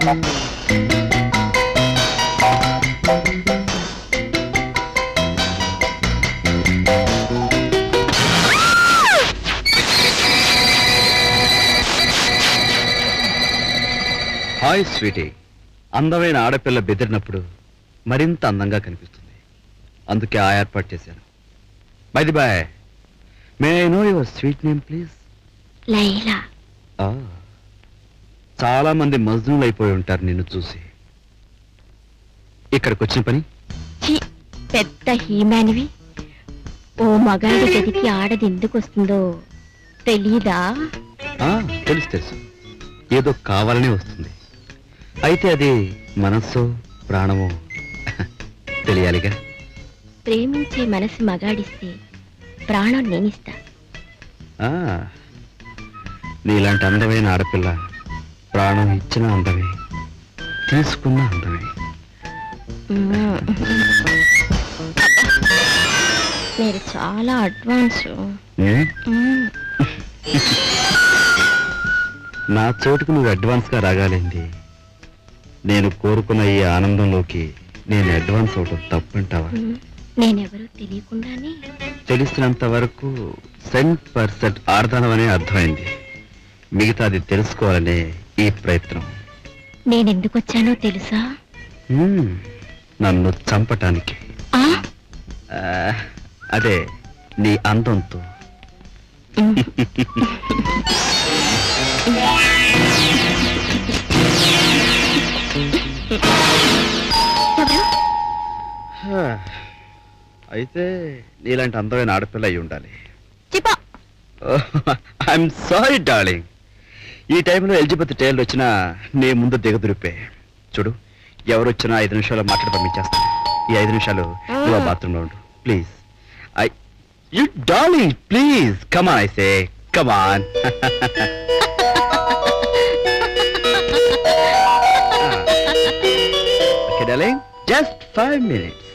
Hi Sweety. అందమైన ఆడపిల్ల బెదిరినప్పుడు మరింత అందంగా కనిపిస్తుంది. అందుకే ఆ ఏర్పాటు చేశాను. By the way may I know your sweet name please Laila. చాలా మంది మజ్నులు అయిపోయి ఉంటారు నిన్ను చూసి. ఇక్కడికి వచ్చిన పని? ఛీ పెద్ద హీమానివి. ఓ మగాడి గదికి ఆడది ఎందుకు వస్తుందో తెలీదా? ఆ, తెలుసు తెలుసు. ఏదో కావాలనే వస్తుంది. అయితే అది మనస్సు ప్రాణమో తెలియాలిగా? ప్రేమించే మనసు మగాడిస్తే ప్రాణం నేనిస్తా. ఆ, నీలాంటి అందమైన ఆడపిల్ల ప్రాణం ఇచ్చిన అందమే తీసుకున్న అందమే. మీరు చాలా అడ్వాన్స్. నా చోటుకు నువ్వు అడ్వాన్స్గా రాగాలింది నేను కోరుకున్న ఈ ఆనందంలోకి నేను అడ్వాన్స్ అవటం తప్పంటావా. నేనెవరో తెలియకుండానే తెలిసినంత వరకు సెంట్ పర్సెంట్ ఆర్ధనం అనే అర్థమైంది మిగతాది తెలుసుకోవాలనే ఈ ప్రయత్నం. నేనెందుకు వచ్చానో తెలుసా నన్ను చంపటానికి. అదే నీ అందంతో. అయితే నీలాంటి అందమైన ఆడపిల్ల అయి ఉండాలి ఐఎమ్ సారీ డార్లింగ్ ఈ టైంలో ఎలిజబెత్ టైలర్ వచ్చినా నీ ముందు దిగదురిపే. చూడు ఎవరు వచ్చినా ఐదు నిమిషాలు మాట్లాడి పంపించేస్తాను ఈ ఐదు నిమిషాలు నువ్వు ఆ బాత్రూంలో ఉండు. Please. I you darling please. Come on I say come on okay darling just five minutes